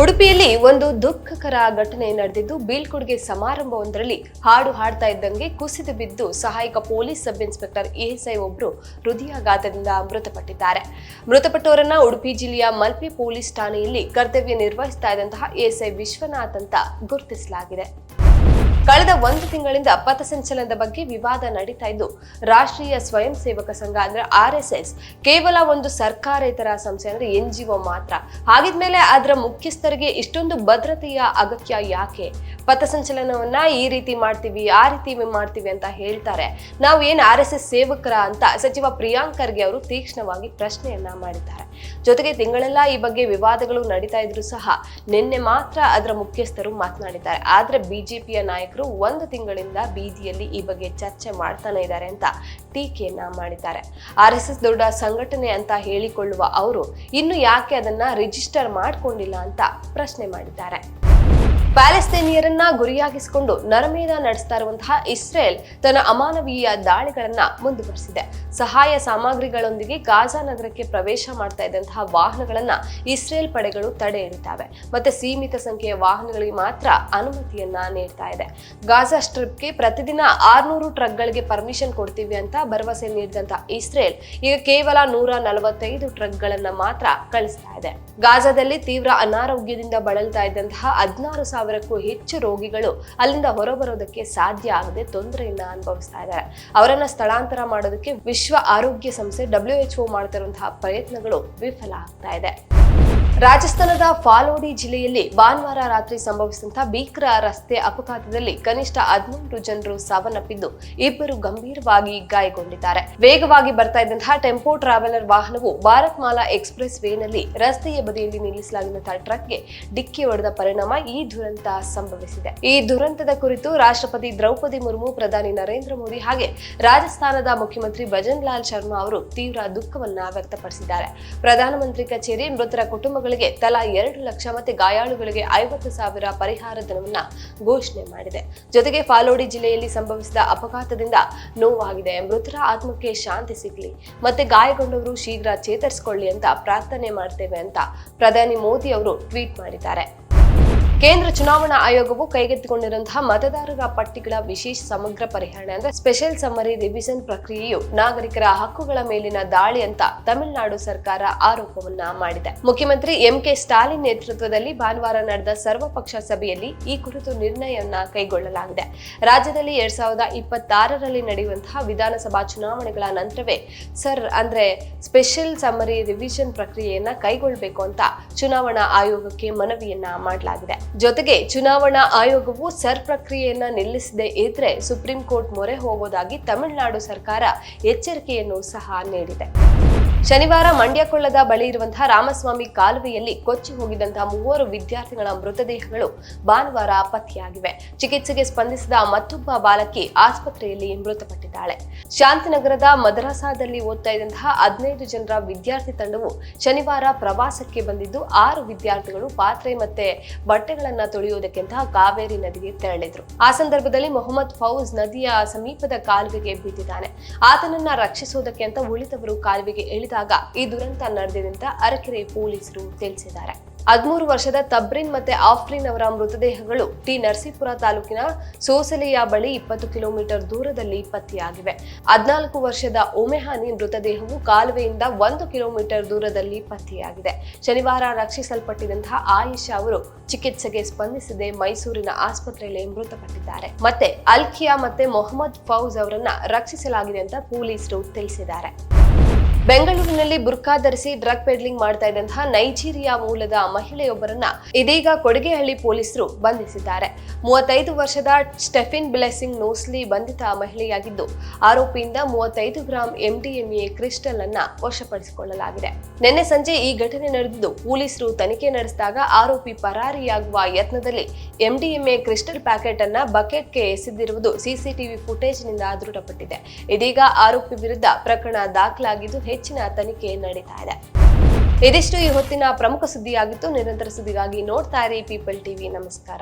ಉಡುಪಿಯಲ್ಲಿ ಒಂದು ದುಃಖಕರ ಘಟನೆ ನಡೆದಿದ್ದು, ಬೀಳ್ಕೊಡುಗೆ ಸಮಾರಂಭವೊಂದರಲ್ಲಿ ಹಾಡು ಹಾಡ್ತಾ ಇದ್ದಂಗೆ ಕುಸಿದು ಬಿದ್ದು ಸಹಾಯಕ ಪೊಲೀಸ್ ಸಬ್ ಇನ್ಸ್ಪೆಕ್ಟರ್ ಎಎಸ್ಐ ಒಬ್ಬರು ಹೃದಯಾಘಾತದಿಂದ ಮೃತಪಟ್ಟಿದ್ದಾರೆ. ಮೃತಪಟ್ಟವರನ್ನ ಉಡುಪಿ ಜಿಲ್ಲೆಯ ಮಲ್ಪೆ ಪೊಲೀಸ್ ಠಾಣೆಯಲ್ಲಿ ಕರ್ತವ್ಯ ನಿರ್ವಹಿಸ್ತಾ ಇದ್ದಂತಹ ಎಎಸ್ಐ ವಿಶ್ವನಾಥ್ ಅಂತ ಗುರುತಿಸಲಾಗಿದೆ. ಕಳೆದ ಒಂದು ತಿಂಗಳಿಂದ ಪಥಸಂಚಲನದ ಬಗ್ಗೆ ವಿವಾದ ನಡೀತಾ ಇದ್ದು, ರಾಷ್ಟ್ರೀಯ ಸ್ವಯಂ ಸೇವಕ ಸಂಘ ಅಂದ್ರೆ ಆರ್ ಎಸ್ ಎಸ್ ಕೇವಲ ಒಂದು ಸರ್ಕಾರೇತರ ಸಂಸ್ಥೆ ಅಂದ್ರೆ ಎನ್ ಜಿ ಒ ಮಾತ್ರ. ಹಾಗಿದ್ಮೇಲೆ ಅದರ ಮುಖ್ಯಸ್ಥರಿಗೆ ಇಷ್ಟೊಂದು ಭದ್ರತೆಯ ಅಗತ್ಯ ಯಾಕೆ? ಪಥಸಂಚಲನವನ್ನ ಈ ರೀತಿ ಮಾಡ್ತೀವಿ, ಆ ರೀತಿ ಮಾಡ್ತೀವಿ ಅಂತ ಹೇಳ್ತಾರೆ. ನಾವು ಏನ್ ಆರ್ ಎಸ್ ಎಸ್ ಸೇವಕರ ಅಂತ ಸಚಿವ ಪ್ರಿಯಾಂಕ್ ಖರ್ಗೆ ಅವರು ತೀಕ್ಷ್ಣವಾಗಿ ಪ್ರಶ್ನೆಯನ್ನ ಮಾಡಿದ್ದಾರೆ. ಜೊತೆಗೆ ತಿಂಗಳೆಲ್ಲ ಈ ಬಗ್ಗೆ ವಿವಾದಗಳು ನಡೀತಾ ಇದ್ರು ಸಹ ನಿನ್ನೆ ಮಾತ್ರ ಅದರ ಮುಖ್ಯಸ್ಥರು ಮಾತನಾಡಿದ್ದಾರೆ. ಆದ್ರೆ ಬಿಜೆಪಿಯ ನಾಯಕರು ಒಂದು ತಿಂಗಳಿಂದ ಬೀದಿಯಲ್ಲಿ ಈ ಬಗ್ಗೆ ಚರ್ಚೆ ಮಾಡ್ತಾನೆ ಇದ್ದಾರೆ ಅಂತ ಟೀಕೆಯನ್ನ ಮಾಡಿದ್ದಾರೆ. ಆರ್ ಎಸ್ ಎಸ್ ದೊಡ್ಡ ಸಂಘಟನೆ ಅಂತ ಹೇಳಿಕೊಳ್ಳುವ ಅವರು ಇನ್ನು ಯಾಕೆ ಅದನ್ನ ರಿಜಿಸ್ಟರ್ ಮಾಡ್ಕೊಂಡಿಲ್ಲ ಅಂತ ಪ್ರಶ್ನೆ ಮಾಡಿದ್ದಾರೆ. ಪ್ಯಾಲೆಸ್ತೇನಿಯರನ್ನ ಗುರಿಯಾಗಿಸಿಕೊಂಡು ನರಮೇಧ ನಡೆಸ್ತಾ ಇರುವಂತಹ ಇಸ್ರೇಲ್ ತನ್ನ ಅಮಾನವೀಯ ದಾಳಿಗಳನ್ನ ಮುಂದುವರಿಸಿದೆ. ಸಹಾಯ ಸಾಮಗ್ರಿಗಳೊಂದಿಗೆ ಗಾಜಾ ನಗರಕ್ಕೆ ಪ್ರವೇಶ ಮಾಡ್ತಾ ಇದ್ದಂತಹ ವಾಹನಗಳನ್ನ ಇಸ್ರೇಲ್ ಪಡೆಗಳು ತಡೆ ಹಿಡಿತಾವೆ ಮತ್ತೆ ಸೀಮಿತ ಸಂಖ್ಯೆಯ ವಾಹನಗಳಿಗೆ ಮಾತ್ರ ಅನುಮತಿಯನ್ನ ನೀಡ್ತಾ ಇದೆ. ಗಾಜಾ ಸ್ಟ್ರಿಪ್ಗೆ ಪ್ರತಿದಿನ ಆರ್ನೂರು ಟ್ರಕ್ಗಳಿಗೆ ಪರ್ಮಿಷನ್ ಕೊಡ್ತೀವಿ ಅಂತ ಭರವಸೆ ನೀಡಿದಂತಹ ಇಸ್ರೇಲ್ ಈಗ ಕೇವಲ ನೂರ ನಲವತ್ತೈದು ಟ್ರಕ್ಗಳನ್ನ ಮಾತ್ರ ಕಳಿಸ್ತಾ ಇದೆ. ಗಾಜಾದಲ್ಲಿ ತೀವ್ರ ಅನಾರೋಗ್ಯದಿಂದ ಬಳಲ್ತಾ ಇದ್ದಂತಹ ಹದಿನಾರು ಸಾವಿರಕ್ಕೂ ಹೆಚ್ಚು ರೋಗಿಗಳು ಅಲ್ಲಿಂದ ಹೊರಬರೋದಕ್ಕೆ ಸಾಧ್ಯ ಆಗದೆ ತೊಂದರೆಯನ್ನ ಅನುಭವಿಸ್ತಾ ಇದ್ದಾರೆ ಅವರನ್ನ ಸ್ಥಳಾಂತರ ಮಾಡೋದಕ್ಕೆ ವಿಶ್ವ ಆರೋಗ್ಯ ಸಂಸ್ಥೆ ಡಬ್ಲ್ಯೂ ಎಚ್ ಮಾಡ್ತಿರುವಂತಹ ಪ್ರಯತ್ನಗಳು ವಿಫಲ ಆಗ್ತಾ ಇದೆ. ರಾಜಸ್ಥಾನದ ಫಾಲೋಡಿ ಜಿಲ್ಲೆಯಲ್ಲಿ ಭಾನುವಾರ ರಾತ್ರಿ ಸಂಭವಿಸಿದಂತಹ ಭೀಕರ ರಸ್ತೆ ಅಪಘಾತದಲ್ಲಿ ಕನಿಷ್ಠ ಹದಿನೆಂಟು ಜನರು ಸಾವನ್ನಪ್ಪಿದ್ದು ಇಬ್ಬರು ಗಂಭೀರವಾಗಿ ಗಾಯಗೊಂಡಿದ್ದಾರೆ. ವೇಗವಾಗಿ ಬರ್ತಾ ಇದ್ದಂತಹ ಟೆಂಪೋ ಟ್ರಾವೆಲರ್ ವಾಹನವು ಭಾರತ್ ಮಾಲಾ ಎಕ್ಸ್ಪ್ರೆಸ್ ವೇನಲ್ಲಿ ರಸ್ತೆಯ ಬದಿಯಲ್ಲಿ ನಿಲ್ಲಿಸಲಾಗಿದ್ದಂತಹ ಟ್ರಕ್ಗೆ ಡಿಕ್ಕಿ ಹೊಡೆದ ಪರಿಣಾಮ ಈ ದುರಂತ ಸಂಭವಿಸಿದೆ. ಈ ದುರಂತದ ಕುರಿತು ರಾಷ್ಟ್ರಪತಿ ದ್ರೌಪದಿ ಮುರ್ಮು, ಪ್ರಧಾನಿ ನರೇಂದ್ರ ಮೋದಿ ಹಾಗೆ ರಾಜಸ್ಥಾನದ ಮುಖ್ಯಮಂತ್ರಿ ಭಜನ್ ಲಾಲ್ ಶರ್ಮಾ ಅವರು ತೀವ್ರ ದುಃಖವನ್ನ ವ್ಯಕ್ತಪಡಿಸಿದ್ದಾರೆ. ಪ್ರಧಾನಮಂತ್ರಿ ಕಚೇರಿ ಮೃತರ ಕುಟುಂಬಗಳಿಗೆ ತಲಾ ಎರಡು ಲಕ್ಷ ಮತ್ತೆ ಗಾಯಾಳುಗಳಿಗೆ ಐವತ್ತು ಸಾವಿರ ಪರಿಹಾರ ಧನವನ್ನ ಘೋಷಣೆ ಮಾಡಿದೆ. ಜೊತೆಗೆ ಫಾಲೋಡಿ ಜಿಲ್ಲೆಯಲ್ಲಿ ಸಂಭವಿಸಿದ ಅಪಘಾತದಿಂದ ನೋವಾಗಿದೆ. ಮೃತರ ಆತ್ಮಕ್ಕೆ ಶಾಂತಿ ಸಿಗಲಿ, ಮತ್ತೆ ಗಾಯಗೊಂಡವರು ಶೀಘ್ರ ಚೇತರಿಸಿಕೊಳ್ಳಿ ಅಂತ ಪ್ರಾರ್ಥನೆ ಮಾಡ್ತೇವೆ ಅಂತ ಪ್ರಧಾನಿ ಮೋದಿ ಅವರು ಟ್ವೀಟ್ ಮಾಡಿದ್ದಾರೆ. ಕೇಂದ್ರ ಚುನಾವಣಾ ಆಯೋಗವು ಕೈಗೆತ್ತಿಕೊಂಡಿರುವಂತಹ ಮತದಾರರ ಪಟ್ಟಿಗಳ ವಿಶೇಷ ಸಮಗ್ರ ಪರಿಹರಣೆ ಅಂದ್ರೆ ಸ್ಪೆಷಲ್ ಸಮರಿ ರಿವಿಷನ್ ಪ್ರಕ್ರಿಯೆಯು ನಾಗರಿಕರ ಹಕ್ಕುಗಳ ಮೇಲಿನ ದಾಳಿ ಅಂತ ತಮಿಳುನಾಡು ಸರ್ಕಾರ ಆರೋಪವನ್ನ ಮಾಡಿದೆ. ಮುಖ್ಯಮಂತ್ರಿ ಎಂ ಕೆ ಸ್ಟಾಲಿನ್ ನೇತೃತ್ವದಲ್ಲಿ ಭಾನುವಾರ ನಡೆದ ಸರ್ವಪಕ್ಷ ಸಭೆಯಲ್ಲಿ ಈ ಕುರಿತು ನಿರ್ಣಯವನ್ನ ಕೈಗೊಳ್ಳಲಾಗಿದೆ. ರಾಜ್ಯದಲ್ಲಿ ಎರಡ್ ಸಾವಿರದ ಇಪ್ಪತ್ತಾರರಲ್ಲಿ ನಡೆಯುವಂತಹ ವಿಧಾನಸಭಾ ಚುನಾವಣೆಗಳ ನಂತರವೇ ಸರ್ ಅಂದ್ರೆ ಸ್ಪೆಷಲ್ ಸಮರಿ ರಿವಿಷನ್ ಪ್ರಕ್ರಿಯೆಯನ್ನ ಕೈಗೊಳ್ಳಬೇಕು ಅಂತ ಚುನಾವಣಾ ಆಯೋಗಕ್ಕೆ ಮನವಿಯನ್ನ ಮಾಡಲಾಗಿದೆ. ಜೊತೆಗೆ ಚುನಾವಣಾ ಆಯೋಗವು ಸರ್ ಪ್ರಕ್ರಿಯೆಯನ್ನ ನಿಲ್ಲಿಸದೆ ಇದ್ರೆ ಸುಪ್ರೀಂ ಕೋರ್ಟ್ ಮೊರೆ ಹೋಗೋದಾಗಿ ತಮಿಳುನಾಡು ಸರ್ಕಾರ ಎಚ್ಚರಿಕೆಯನ್ನು ಸಹ ನೀಡಿದೆ. ಶನಿವಾರ ಮಂಡ್ಯಕೊಳ್ಳದ ಬಳಿ ಇರುವಂತಹ ರಾಮಸ್ವಾಮಿ ಕಾಲುವೆಯಲ್ಲಿ ಕೊಚ್ಚಿ ಹೋಗಿದಂತಹ ಮೂವರು ವಿದ್ಯಾರ್ಥಿಗಳ ಮೃತದೇಹಗಳು ಭಾನುವಾರ ಪತ್ತೆಯಾಗಿವೆ. ಚಿಕಿತ್ಸೆಗೆ ಸ್ಪಂದಿಸಿದ ಮತ್ತೊಬ್ಬ ಬಾಲಕಿ ಆಸ್ಪತ್ರೆಯಲ್ಲಿ ಮೃತಪಟ್ಟಿದ್ದಾಳೆ. ಶಾಂತಿನಗರದ ಮದ್ರಾಸಾದಲ್ಲಿ ಓದ್ತಾ ಇದ್ದಂತಹ ಹದಿನೈದು ಜನರ ವಿದ್ಯಾರ್ಥಿ ತಂಡವು ಶನಿವಾರ ಪ್ರವಾಸಕ್ಕೆ ಬಂದಿದ್ದು, ಆರು ವಿದ್ಯಾರ್ಥಿಗಳು ಪಾತ್ರೆ ಮತ್ತೆ ಬಟ್ಟೆಗಳನ್ನ ತೊಳೆಯುವುದಕ್ಕಿಂತ ಕಾವೇರಿ ನದಿಗೆ ತೆರಳಿದ್ರು. ಆ ಸಂದರ್ಭದಲ್ಲಿ ಮೊಹಮ್ಮದ್ ಫೌಜ್ ನದಿಯ ಸಮೀಪದ ಕಾಲುವೆಗೆ ಬಿದ್ದಿದ್ದಾನೆ. ಆತನನ್ನ ರಕ್ಷಿಸುವುದಕ್ಕೆ ಅಂತ ಉಳಿದವರು ಕಾಲುವೆಗೆ ಇಳಿದಾಗ ಈ ದುರಂತ ನಡೆದಿದೆ ಅಂತ ಅರಕೆರೆ ಪೊಲೀಸರು ತಿಳಿಸಿದ್ದಾರೆ. ಹದಿಮೂರು ವರ್ಷದ ತಬ್ರಿನ್ ಮತ್ತೆ ಆಫ್ರಿನ್ ಅವರ ಮೃತದೇಹಗಳು ಟಿ ನರಸೀಪುರ ತಾಲೂಕಿನ ಸೋಸಲೆಯ ಬಳಿ ಇಪ್ಪತ್ತು ಕಿಲೋಮೀಟರ್ ದೂರದಲ್ಲಿ ಪತ್ತೆಯಾಗಿವೆ. ಹದಿನಾಲ್ಕು ವರ್ಷದ ಒಮೆಹಾನಿ ಮೃತದೇಹವು ಕಾಲುವೆಯಿಂದ ಒಂದು ಕಿಲೋಮೀಟರ್ ದೂರದಲ್ಲಿ ಪತ್ತೆಯಾಗಿದೆ. ಶನಿವಾರ ರಕ್ಷಿಸಲ್ಪಟ್ಟಿದಂತಹ ಆಯಿಷಾ ಅವರು ಚಿಕಿತ್ಸೆಗೆ ಸ್ಪಂದಿಸದೆ ಮೈಸೂರಿನ ಆಸ್ಪತ್ರೆಯಲ್ಲಿ ಮೃತಪಟ್ಟಿದ್ದಾರೆ. ಮತ್ತೆ ಅಲ್ಖಿಯಾ ಮತ್ತೆ ಮೊಹಮ್ಮದ್ ಫೌಜ್ ಅವರನ್ನ ರಕ್ಷಿಸಲಾಗಿದೆ ಅಂತ ಪೊಲೀಸರು ತಿಳಿಸಿದ್ದಾರೆ. ಬೆಂಗಳೂರಿನಲ್ಲಿ ಬುರ್ಕಾ ಧರಿಸಿ ಡ್ರಗ್ ಪೆಡ್ಲಿಂಗ್ ಮಾಡ್ತಾ ಇದ್ದಂತಹ ನೈಜೀರಿಯಾ ಮೂಲದ ಮಹಿಳೆಯೊಬ್ಬರನ್ನ ಇದೀಗ ಕೊಡಗೆಹಳ್ಳಿ ಪೊಲೀಸರು ಬಂಧಿಸಿದ್ದಾರೆ. ಮೂವತ್ತೈದು ವರ್ಷದ ಸ್ಟೆಫಿನ್ ಬ್ಲೆಸಿಂಗ್ ನೋಸ್ಲಿ ಬಂಧಿತ ಮಹಿಳೆಯಾಗಿದ್ದು, ಆರೋಪಿಯಿಂದ ಮೂವತ್ತೈದು ಗ್ರಾಂ ಎಂಡಿಎಂಎ ಕ್ರಿಸ್ಟಲ್ ಅನ್ನ ವಶಪಡಿಸಿಕೊಳ್ಳಲಾಗಿದೆ. ನಿನ್ನೆ ಸಂಜೆ ಈ ಘಟನೆ ನಡೆದಿದ್ದು, ಪೊಲೀಸರು ತನಿಖೆ ನಡೆಸಿದಾಗ ಆರೋಪಿ ಪರಾರಿಯಾಗುವ ಯತ್ನದಲ್ಲಿ ಎಂಡಿಎಂಎ ಕ್ರಿಸ್ಟಲ್ ಪ್ಯಾಕೆಟ್ ಅನ್ನ ಬಕೆಟ್ಗೆ ಎಸೆದಿರುವುದು ಸಿಸಿಟಿವಿ ಫುಟೇಜ್ನಿಂದ ದೃಢಪಟ್ಟಿದೆ. ಇದೀಗ ಆರೋಪಿ ವಿರುದ್ಧ ಪ್ರಕರಣ ದಾಖಲಾಗಿದ್ದು ಹೆಚ್ಚಿನ ತನಿಖೆ ನಡೀತಾ ಇದೆ. ಇದಿಷ್ಟು ಈ ಹೊತ್ತಿನ ಪ್ರಮುಖ ಸುದ್ದಿಯಾಗಿತ್ತು. ನಿರಂತರ ಸುದ್ದಿಗಾಗಿ ನೋಡ್ತಾ ಇರಿ ಪೀಪಲ್ ಟಿವಿ ನಮಸ್ಕಾರ.